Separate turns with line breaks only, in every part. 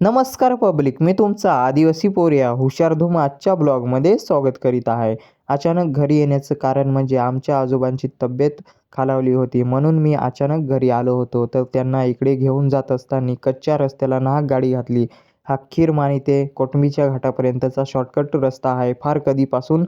नमस्कार पब्लिक मी तुमचा आदिवासी पोर्या हुशार धूम आजच्या ब्लॉगमध्ये स्वागत करीत आहे. अचानक घरी येण्याचं कारण म्हणजे आमच्या आजोबांची तब्येत खालावली होती. म्हणून मी अचानक घरी आलो होतो. तर त्यांना इकडे घेऊन जात असताना कच्च्या रस्त्याला नाहक गाडी घातली. हा खीरमाणी ते कोटमीच्या घाटापर्यंतचा शॉर्टकट रस्ता आहे. फार कधीपासून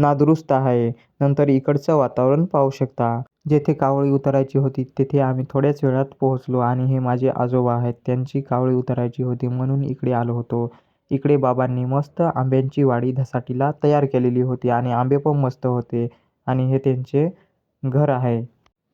नादुरुस्त आहे. नंतर इकडचं वातावरण पाहू शकता. जेथे कावळी उतरायची होती तेथे आम्ही थोड्याच वेळात पोहोचलो आणि हे माझे आजोबा आहेत. त्यांची कावळी उतरायची होती म्हणून इकडे आलो होतो. इकडे बाबांनी मस्त आंब्यांची वाडी धसाटीला तयार केलेली होती आणि आंबे पण मस्त होते आणि हे त्यांचे घर आहे.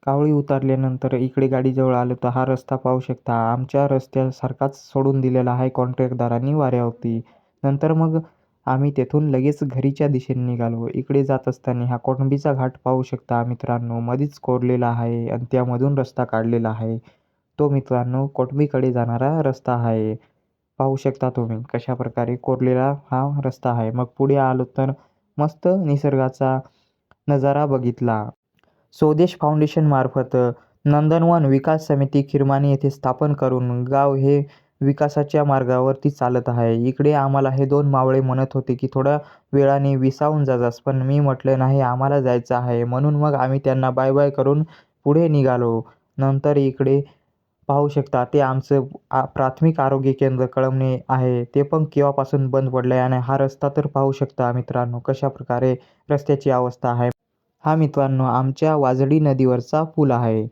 कावळी उतरल्यानंतर इकडे गाडीजवळ आलो तर हा रस्ता पाहू शकता. आमच्या रस्त्यासारखाच सोडून दिलेला आहे कॉन्ट्रॅक्टदारांनी वाऱ्यावरती नंतर मग आम्ही तेथून लगेच घरीच्या दिशेने निघालो. इकडे जात असताना हा कोटंबीचा घाट पाहू शकता मित्रांनो. मध्येच कोरलेला आहे आणि त्यामधून रस्ता काढलेला आहे. तो मित्रांनो कोटंबीकडे जाणारा रस्ता आहे. पाहू शकता तुम्ही कशा प्रकारे कोरलेला हा रस्ता आहे. मग पुढे आलो तर मस्त निसर्गाचा नजारा बघितला. स्वदेश फाउंडेशनमार्फत नंदनवन विकास समिती खिरमानी येथे स्थापन करून गाव हे विकासाच्या मार्गावरती चालत आहे. इकडे आम्हाला हे दोन मावळे म्हणत होते की थोड्या वेळाने विसावून जाजास पण मी म्हटले नाही आम्हाला जायचं आहे म्हणून मग आम्ही त्यांना बाय बाय करून पुढे निघालो. नंतर इकडे पाहू शकता ते आमचं आ प्राथमिक आरोग्य केंद्र कळमणे आहे. ते पण केव्हापासून बंद पडलं आहे आणि हा रस्ता तर पाहू शकता मित्रांनो कशा प्रकारे रस्त्याची अवस्था आहे. हा मित्रांनो आमच्या वाजडी नदीवरचा पूल आहे.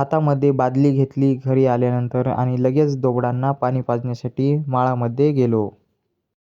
हातामध्ये बादली घेतली घरी आल्यानंतर आणि लगेच दोघडांना पाणी पाजण्यासाठी माळामध्ये गेलो.